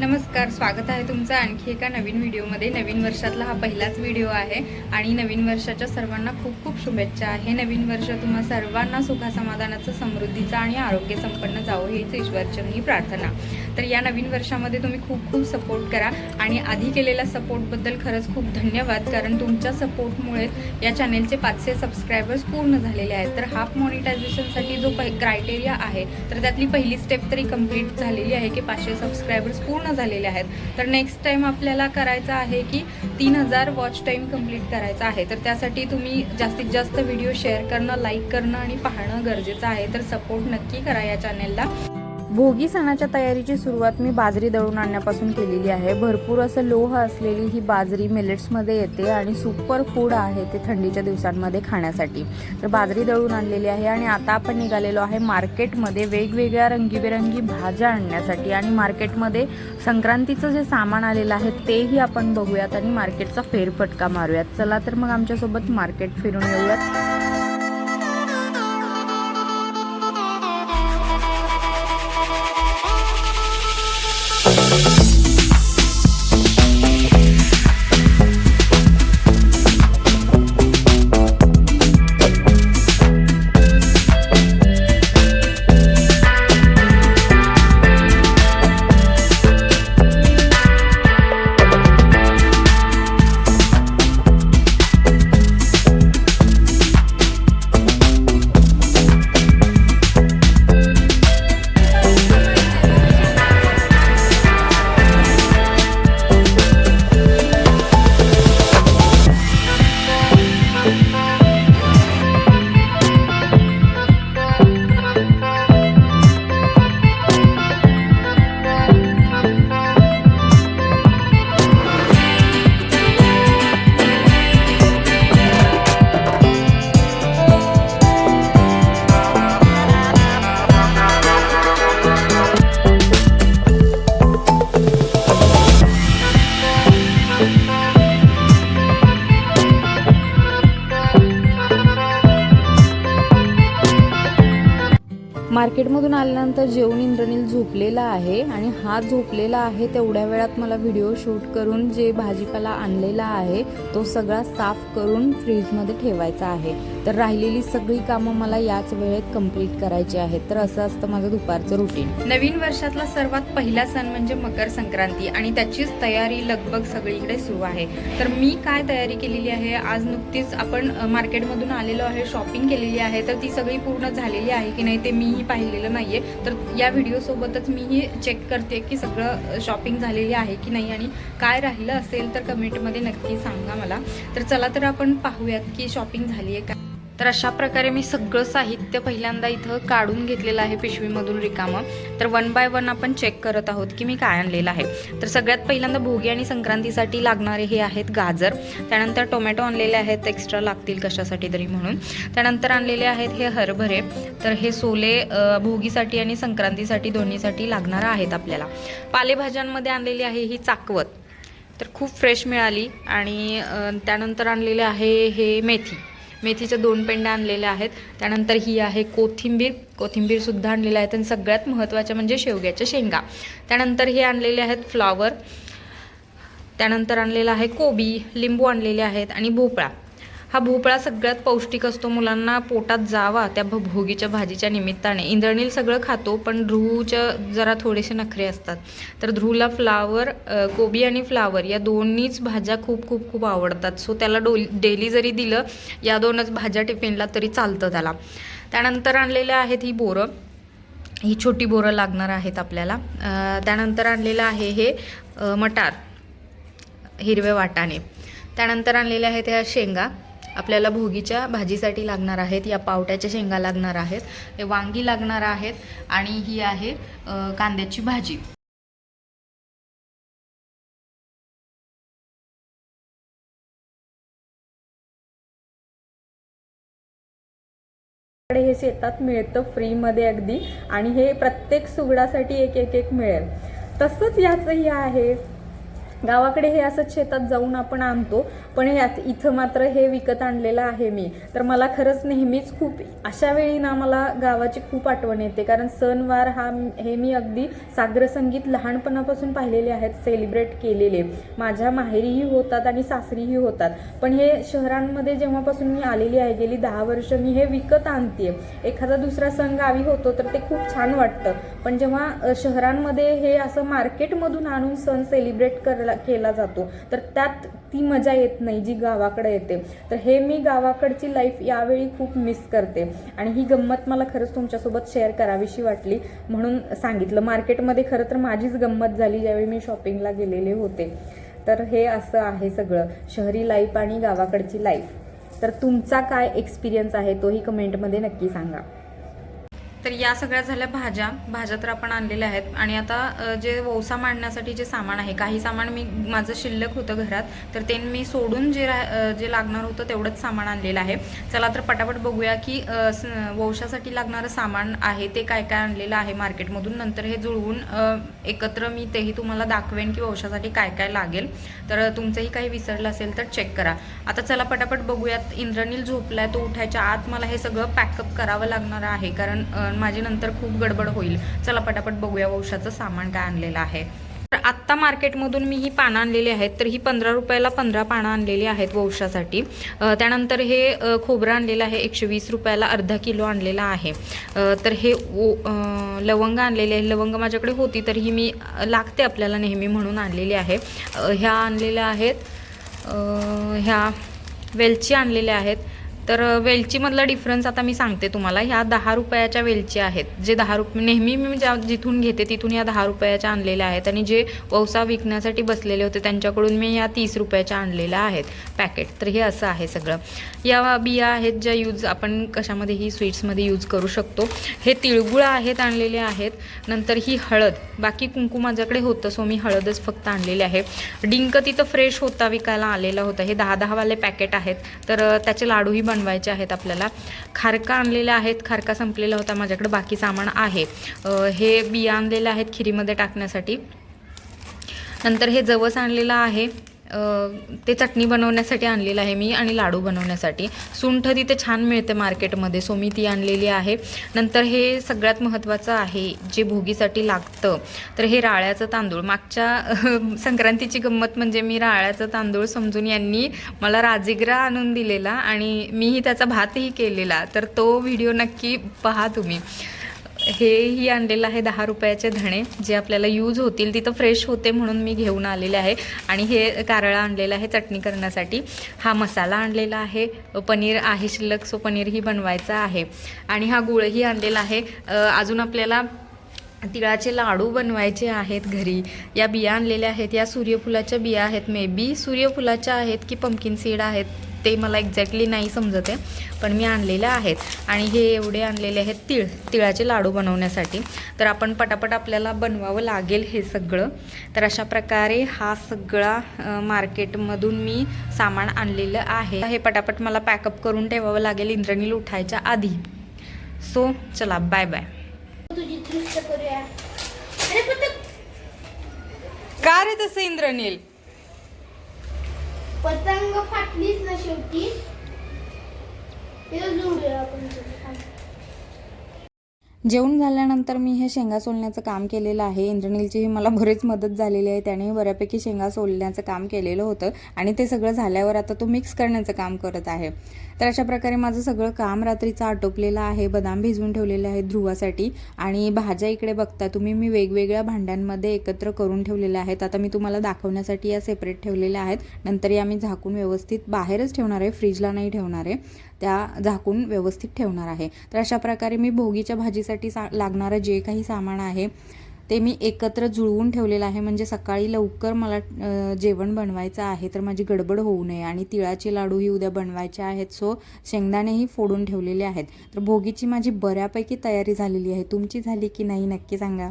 नमस्कार स्वागत आहे तुमचं आणखी एका नवीन व्हिडिओमध्ये. नवीन वर्षातला हा पहिलाच व्हिडिओ आहे आणि नवीन वर्षाच्या सर्वांना खूप खूप शुभेच्छा. आहे नवीन वर्ष तुम्हा सर्वांना सुखासमाधानाचं समृद्धीचं आणि आरोग्य संपन्न जावं हीच ईश्वरचरणी प्रार्थना. तर या नवीन वर्षामध्ये तुम्ही खूप खूप सपोर्ट करा आणि आधी केलेल्या सपोर्टबद्दल खरंच खूप धन्यवाद कारण तुमच्या सपोर्टमुळे या चॅनेलचे पाचशे सबस्क्रायबर्स पूर्ण झालेले आहेत. तर हाफ मॉनिटायझेशनसाठी जो क्रायटेरिया आहे तर त्यातली पहिली स्टेप तरी कंप्लीट झालेली आहे की पाचशे सबस्क्रायबर्स पूर्ण झालेले आहेत. तर नेक्स्ट टाइम आपल्याला करायचं आहे की तीन हजार वॉच टाईम कंप्लीट करायचा आहे. तर त्यासाठी तुम्ही जास्तीत जास्त व्हिडिओ शेअर करणं लाईक करणं आणि पाहणं गरजेचं आहे. तर सपोर्ट नक्की करा या चॅनेलला भोगी सणाच्या तयारीची सुरुवात मी बाजरी दळून आणण्यापासून केलेली आहे. भरपूर असं लोह असलेली ही बाजरी मिलेट्समध्ये येते आणि सुपर फूड आहे ते थंडीच्या दिवसांमध्ये खाण्यासाठी. तर बाजरी दळून आणलेली आहे आणि आता आपण निघालेलो आहे मार्केटमध्ये वेगवेगळ्या रंगीबेरंगी भाज्या आणण्यासाठी आणि मार्केटमध्ये संक्रांतीचं जे सामान आलेलं आहे तेही आपण बघूयात आणि मार्केटचा फेरफटका मारूयात. चला तर मग आमच्यासोबत मार्केट फिरून येऊयात. मार्केटमधून आल्यानंतर जेवण इंद्रनील झोपलेला आहे आणि हा झोपलेला आहे तेवढ्या वेळात मला व्हिडिओ शूट करून जे भाजीपाला आणलेला आहे तो सगळा साफ करून फ्रीजमध्ये ठेवायचा आहे. तर राहिलेली सगळी कामं मला याच वेळेत कंप्लीट करायची आहेत. तर असं असतं माझं दुपारचं रुटीन नवीन वर्षातला सर्वात पहिला सण म्हणजे मकर संक्रांती आणि त्याचीच तयारी लगबग सगळीकडे सुरू आहे. तर मी काय तयारी केलेली आहे? आज नुकतीच आपण मार्केटमधून आलेलो आहे शॉपिंग केलेली आहे. तर ती सगळी पूर्ण झालेली आहे की नाही ते मीही पाहिलेलं नाही आहे तर या व्हिडिओसोबतच मीही चेक करते की सगळं शॉपिंग झालेली आहे की नाही आणि काय राहिलं असेल तर कमेंटमध्ये नक्की सांगा मला. तर चला तर आपण पाहूयात की शॉपिंग झाली आहे का? तर अशा प्रकारे मी सगळं साहित्य पहिल्यांदा इथं काढून घेतलेलं आहे पिशवीमधून रिकामं. तर वन बाय वन आपण चेक करत आहोत की मी काय आणलेलं आहे. तर सगळ्यात पहिल्यांदा भोगी आणि संक्रांतीसाठी लागणारे हे आहेत गाजर. त्यानंतर टोमॅटो आणलेले आहेत एक्स्ट्रा लागतील कशासाठी तरी म्हणून. त्यानंतर आणलेले आहेत हे हरभरे. तर हे सोले भोगीसाठी आणि संक्रांतीसाठी दोन्हीसाठी लागणार आहेत आपल्याला. पालेभाज्यांमध्ये आणलेली आहे ही चाकवत. तर खूप फ्रेश मिळाली आणि त्यानंतर आणलेले आहे हे मेथी. मेथीच्या दोन पेंड्या आणलेल्या आहेत. त्यानंतर ही आहे कोथिंबीर. कोथिंबीरसुद्धा आणलेलं आहेत आणि सगळ्यात महत्त्वाच्या म्हणजे शेवग्याच्या शेंगा. त्यानंतर हे आणलेले आहेत फ्लॉवर. त्यानंतर आणलेला आहे कोबी लिंबू आणलेले आहेत आणि भोपळा. हा भोपळा सगळ्यात पौष्टिक असतो. मुलांना पोटात जावा त्या भ- भोगीच्या भाजीच्या निमित्ताने. इंद्रणील सगळं खातो पण ध्रुवच्या जरा थोडेसे नखरे असतात. तर ध्रुवला फ्लावर कोबी आणि फ्लावर या दोन्हीच भाज्या खूप खूप खूप आवडतात. सो त्याला डो डेली जरी दिलं या दोनच भाज्या टिफिनला तरी चालतं त्याला. त्यानंतर आणलेल्या आहेत ही बोरं. ही छोटी बोरं लागणार आहेत आपल्याला. त्यानंतर आणलेलं आहे हे मटार हिरवे वाटाणे. त्यानंतर आणलेले आहेत ह्या शेंगा. आपल्याला भोगीच्या भाजीसाठी लागणार आहेत या पावट्याच्या शेंगा लागणार आहेत हे वांगी लागणार आहेत आणि ही आहे कांद्याची भाजी. हे शेतात मिळतं फ्रीमध्ये अगदी आणि हे प्रत्येक सुगडासाठी एक एक एक मिळेल. तसंच याचंही आहे. गावाकडे हे असंच शेतात जाऊन आपण आणतो पण यात इथं मात्र हे विकत आणलेलं आहे मी. तर मला खरंच नेहमीच खूप अशा वेळी ना मला गावाची खूप आठवण येते. कारण सणवार हा हे मी अगदी सागर संगीत लहानपणापासून पाहिलेले आहेत सेलिब्रेट केलेले. माझ्या माहेरीही होतात आणि सासरीही होतात. पण हे शहरांमध्ये जेव्हापासून मी आलेली आहे गेली दहा वर्ष मी हे विकत आणते एखादा दुसरा सण गावी होतो तर ते खूप छान वाटतं. पण जेव्हा शहरांमध्ये हे असं मार्केटमधून आणून सण सेलिब्रेट करला केला जातो तर त्यात ती मजा येत नाही जी गावाकडे येते. तर हे मी गावाकडची लाईफ यावेळी खूप मिस करते. आणि ही गंमत मला खरंच तुमच्यासोबत शेअर करावीशी वाटली. म्हणून सांगितलं मार्केटमध्ये खरं तर माझीच गंमत झाली ज्यावेळी मी शॉपिंगला गेलेले होते. तर हे असं आहे सगळं शहरी लाईफ आणि गावाकडची लाईफ तर तुमचा काय एक्सपिरियन्स आहे तोही कमेंटमध्ये नक्की सांगा. तर या सगळ्या झाल्या भाज्या. भाज्या तर आपण आणलेल्या आहेत. आणि आता जे वौसा मांडण्यासाठी जे सामान आहे काही सामान मी माझं शिल्लक होतं घरात. तर ते मी सोडून जे रा- जे लागणार होतं तेवढंच सामान आणलेलं आहे. चला तर पटापट बघूया की स- वौशासाठी लागणारं सामान आहे ते काय काय आणलेलं आहे मार्केटमधून. नंतर हे जुळवून एकत्र मी तेही तुम्हाला दाखवेन की वौशासाठी काय काय लागेल. तर तुमचंही काही विसरलं असेल तर चेक करा. आता चला पटापट बघूयात. इंद्रनील झोपलाय तो उठायच्या आत मला हे सगळं पॅकअप करावं लागणार आहे. कारण माझी नंतर खूप गडबड होईल. चला पटापट बघूया वंशाचं सामान काय आणलेलं आहे. तर आत्ता मार्केटमधून मी ही पानं आणलेली आहेत तर ही पंधरा रुपयाला पंधरा पानं आणलेली आहेत वंशासाठी. त्यानंतर हे खोबरं आणलेलं आहे एकशे वीस रुपयाला अर्धा किलो आणलेला आहे. तर हे ओ लवंग आणलेले आहे लवंग माझ्याकडे होती तर ही मी लागते आपल्याला नेहमी म्हणून आणलेली आहे. ह्या आणलेल्या आहेत. ह्या वेलची आणलेल्या आहेत. तर वेलचीमधला डिफरन्स आता मी सांगते तुम्हाला. ह्या दहा रुपयाच्या वेलची आहेत. जे दहा रुपये नेहमी मी ज्या जिथून घेते तिथून या दहा रुपयाच्या आणलेल्या आहेत आणि जे वौसा विकण्यासाठी बसलेले होते त्यांच्याकडून मी या तीस रुपयाच्या आणलेल्या आहेत पॅकेट तर हे असं आहे सगळं. या बिया आहेत ज्या यूज आपण कशामध्येही स्वीट्समध्ये यूज करू शकतो. हे तिळगुळ आहेत आणलेले आहेत. नंतर ही हळद. बाकी कुंकू माझ्याकडे होतं सो मी हळदच फक्त आणलेली आहे. डिंक तिथं फ्रेश होता विकायला आलेला होता. हे दहा दहावाले पॅकेट आहेत. तर त्याचे लाडूही बनवायचे आहेत आपल्याला. खारका आणलेल्या आहेत. खारका संपलेला होता. माझ्याकडे बाकी सामान आहे. हे बिया आणलेले आहेत खिरीमध्ये टाकण्यासाठी. नंतर हे जवस आणलेलं आहे. ते चटणी बनवण्यासाठी आणलेलं आहे मी आणि लाडू बनवण्यासाठी. सुंठ तिथे छान मिळते मार्केटमध्ये. सो मी ती आणलेली आहे. नंतर हे सगळ्यात महत्त्वाचं आहे जे भोगीसाठी लागतं तर हे राळ्याचं तांदूळ. मागच्या संक्रांतीची गंमत म्हणजे मी राळ्याचं तांदूळ समजून यांनी मला राजिगरा आणून दिलेला आणि मीही त्याचा भातही केलेला. तर तो व्हिडिओ नक्की पहा तुम्ही. हेही आणलेलं आहे दहा रुपयाचे धणे. जे आपल्याला यूज होतील तिथं फ्रेश होते म्हणून मी घेऊन आलेले आहे. आणि हे कारळा आणलेलं आहे चटणी करण्यासाठी. हा मसाला आणलेला आहे. पनीर आहे शिल्लक सो पनीरही बनवायचा आहे. आणि हा गुळही आणलेला आहे. अजून आपल्याला तिळाचे लाडू बनवायचे आहेत घरी. या बिया आणलेल्या आहेत. या सूर्यफुलाच्या बिया आहेत. मे बी सूर्यफुलाच्या आहेत की पंकिन सीड आहेत? ते मला एक्झॅक्टली नाही समजत आहे पण मी आणलेल्या आहेत. आणि हे एवढे आणलेले आहेत तिळ तिळाचे लाडू बनवण्यासाठी. तर आपण पटापट आपल्याला बनवावं लागेल हे सगळं. तर अशा प्रकारे हा सगळा मार्केटमधून मी सामान आणलेलं आहे. हे पटापट मला पॅकअप करून ठेवावं लागेल इंद्रनील उठायच्या आधी. सो चला बाय बाय का रे तसं इंद्रनील पतंग फाटलीच ना शेवटी. जेवण झाल्यानंतर मी हे शेंगा सोलण्याचं काम केलेलं आहे. इंद्रनीलचीही मला बरीच मदत झालेली आहे. त्यानेही बऱ्यापैकी शेंगा सोलण्याचं काम केलेलं होतं आणि ते सगळं झाल्यावर आता तो मिक्स करण्याचं काम करत आहे. तर अशा प्रकारे माझं सगळं काम रात्रीचं आटोपलेलं आहे बदाम भिजवून ठेवलेले आहेत ध्रुवासाठी. आणि भाज्या इकडे बघता तुम्ही मी वेगवेगळ्या भांड्यांमध्ये एकत्र करून ठेवलेल्या आहेत. आता मी तुम्हाला दाखवण्यासाठी या सेपरेट ठेवलेल्या आहेत. नंतर या मी झाकून व्यवस्थित बाहेरच ठेवणार आहे फ्रीजला नाही ठेवणार आहे. त्या झाकून व्यवस्थित ठेवणार आहे. तर अशा प्रकारे मी भोगीच्या भाजीसाठी सा लागणारं जे काही सामान आहे ते मी एकत्र जुळवून ठेवलेलं आहे. म्हणजे सकाळी लवकर मला जेवण बनवायचं आहे तर माझी गडबड होऊ नये आणि तिळाचे लाडूही उद्या बनवायचे आहेत. सो शेंगदाणेही फोडून ठेवलेले आहेत. तर भोगीची माझी बऱ्यापैकी तयारी झालेली आहे. तुमची झाली की नाही नक्की सांगा.